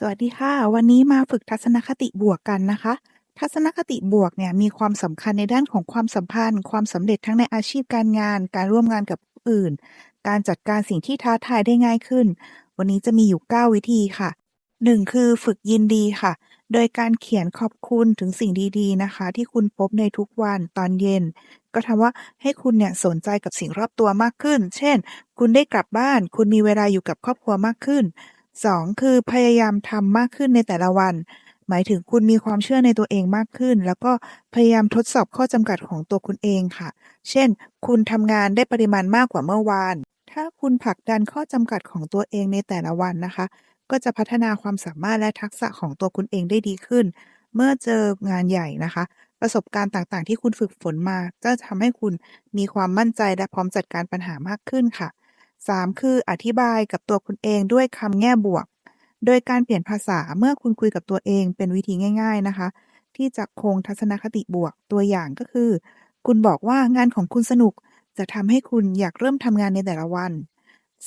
สวัสดีค่ะ วันนี้มาฝึกทัศนคติบวกกันนะคะ ทัศนคติบวกเนี่ยมีความสำคัญในด้านของความสัมพันธ์ ความสำเร็จทั้งในอาชีพการงาน การร่วมงานกับผู้อื่น การจัดการสิ่งที่ท้าทายได้ง่ายขึ้น วันนี้จะมีอยู่ 9 วิธีค่ะ 1 คือฝึกยินดีค่ะ โดยการเขียนขอบคุณถึงสิ่งดีๆนะคะ ที่คุณพบในทุกวันตอนเย็น ก็ทำว่าให้คุณเนี่ยสนใจกับสิ่งรอบตัวมากขึ้น เช่น คุณได้กลับบ้าน คุณมีเวลาอยู่กับครอบครัวมากขึ้น 2 คือพยายามทำมากขึ้นในแต่ละวัน หมายถึงคุณมีความเชื่อในตัวเองมากขึ้น แล้วก็พยายามทดสอบข้อจำกัดของตัวคุณเองค่ะ เช่น คุณทำงานได้ปริมาณมากกว่าเมื่อวาน ถ้าคุณผลักดันข้อจำกัดของตัวเองในแต่ละวันนะคะ ก็จะพัฒนาความสามารถและทักษะของตัวคุณเองได้ดีขึ้น เมื่อเจองานใหญ่นะคะ ประสบการณ์ต่างๆ ที่คุณฝึกฝนมา ก็จะทำให้คุณมีความมั่นใจและพร้อมจัดการปัญหามากขึ้นค่ะ 3 คืออธิบายกับตัวคุณเองด้วยคำแง่บวก โดยการเปลี่ยนภาษาเมื่อคุณคุยกับตัวเองเป็นวิธีง่าย ๆนะคะ ที่จะคงทัศนคติบวกตัวอย่างก็คือ คุณบอกว่างานของคุณสนุก จะทำให้คุณอยากเริ่มทำงานในแต่ละวัน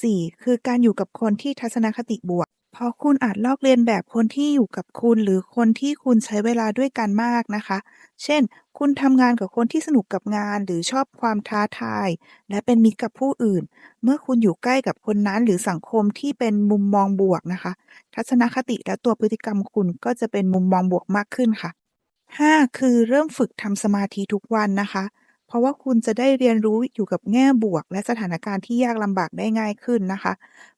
4 คือการอยู่กับคนที่ทัศนคติบวก เพราะคุณอาจลอกเลียนแบบคนที่อยู่กับคุณ หรือคนที่คุณใช้เวลาด้วยกันมากนะคะ เช่น คุณทำงานกับคนที่สนุกกับงาน หรือชอบความท้าทาย และเป็นมิตรกับผู้อื่น เมื่อคุณอยู่ใกล้กับคนนั้น หรือสังคมที่เป็นมุมมองบวกนะคะ ทัศนคติและตัวพฤติกรรมคุณก็จะเป็นมุมมองบวกมากขึ้นค่ะ 5 คือเริ่มฝึกทำสมาธิทุกวันนะคะ เพราะว่าคุณจะได้เรียนรู้อยู่กับแง่บวก และสถานการณ์ที่ยากลำบากได้ง่ายขึ้นนะคะ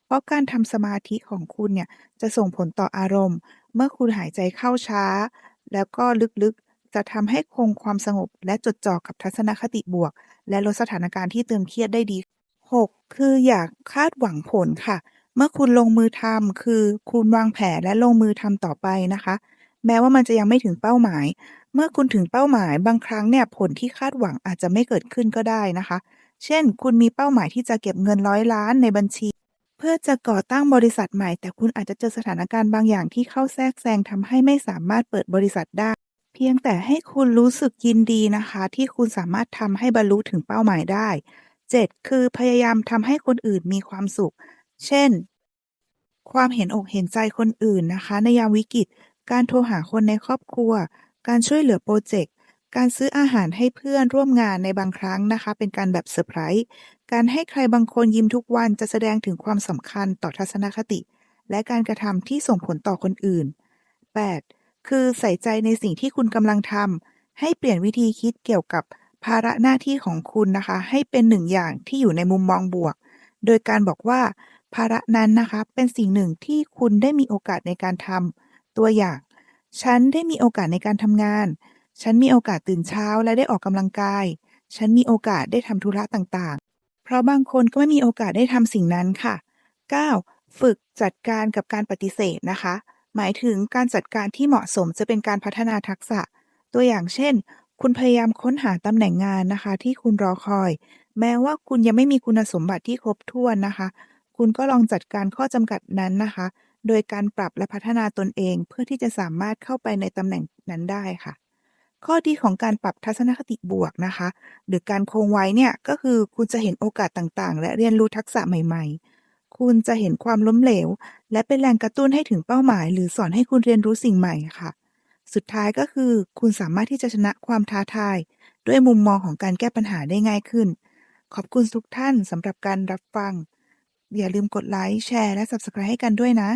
เพราะการทำสมาธิของคุณเนี่ยจะส่งผลต่ออารมณ์ เมื่อคุณหายใจเข้าช้า แล้วก็ลึกๆ จะทำให้คงความสงบ และจดจ่อกับทัศนคติบวก และลดสถานการณ์ที่ตึงเครียดได้ดี 6 คืออย่าคาดหวังผลค่ะ เมื่อคุณลงมือทำคือคุณวางแผนและลงมือทำต่อไปนะคะ แม้ว่ามันจะยังไม่ถึงเป้าหมาย เมื่อคุณถึงเป้าหมาย บางครั้งเนี่ยผลที่คาดหวังอาจจะไม่เกิดขึ้นก็ได้นะคะ เช่น คุณมีเป้าหมายที่จะเก็บเงินร้อยล้านในบัญชี พื่อจะก่อตั้งบริษัทใหม่ แต่คุณอาจจะเจอสถานการณ์บางอย่างที่เข้าแทรกแซงทำให้ไม่สามารถเปิดบริษัทได้ เพียงแต่ให้คุณรู้สึกยินดีนะคะ ที่คุณสามารถทำให้บรรลุถึงเป้าหมายได้ 7 คือพยายามทำให้คนอื่นมีความสุข เช่น ความเห็นอกเห็นใจคนอื่นนะคะ ในยามวิกฤต การโทรหาคนในครอบครัว การช่วยเหลือพรเจกต์ การซื้ออาหารให้เพื่อนร่วมงานในบางครั้งนะคะ เป็นการแบบเซอร์ไพรส์ การให้ใครบางคนยิ้มทุกวันจะแสดงถึงความสำคัญต่อทัศนคติ และการกระทำที่ส่งผลต่อคนอื่น 8 คือใส่ใจในสิ่งที่คุณกำลังทำให้เปลี่ยนวิธีคิดเกี่ยวกับภาระหน้าที่ของคุณนะคะ ให้เป็นหนึ่งอย่างที่อยู่ในมุมมองบวก โดยการบอกว่า ภาระนั้นนะคะ เป็นสิ่งหนึ่งที่คุณได้มีโอกาสในการทำตัวอย่าง ฉันได้มีโอกาสในการทำงาน ฉันมีโอกาสตื่นเช้าและได้ออกกำลังกาย ฉันมีโอกาสได้ทำธุระต่างๆ เพราะบางคนก็ไม่มีโอกาสได้ทำสิ่งนั้นค่ะ 9. ฝึกจัดการกับการปฏิเสธนะคะ หมายถึงการจัดการที่เหมาะสมจะเป็นการพัฒนาทักษะ ตัวอย่างเช่น คุณพยายามค้นหาตำแหน่งงานนะคะ ที่คุณรอคอย แม้ว่าคุณยังไม่มีคุณสมบัติที่ครบถ้วนนะคะ คุณก็ลองจัดการข้อจำกัดนั้นนะคะ โดยการปรับและพัฒนาตนเองเพื่อที่จะสามารถเข้าไปในตำแหน่งนั้นได้ค่ะ ข้อดีของการปรับทัศนคติบวกนะคะ หรือการคงไว้เนี่ยก็คือคุณจะเห็นโอกาสต่างๆ และเรียนรู้ทักษะใหม่ ๆ คุณจะเห็นความล้มเหลว และเป็นแรงกระตุ้นให้ถึงเป้าหมาย หรือสอนให้คุณเรียนรู้สิ่งใหม่ค่ะ สุดท้ายก็คือ คุณสามารถที่จะชนะความท้าทาย ด้วยมุมมองของการแก้ปัญหาได้ง่ายขึ้น ขอบคุณทุกท่านสำหรับการรับฟัง อย่าลืมกดไลค์แชร์และ Subscribe ให้กันด้วยนะ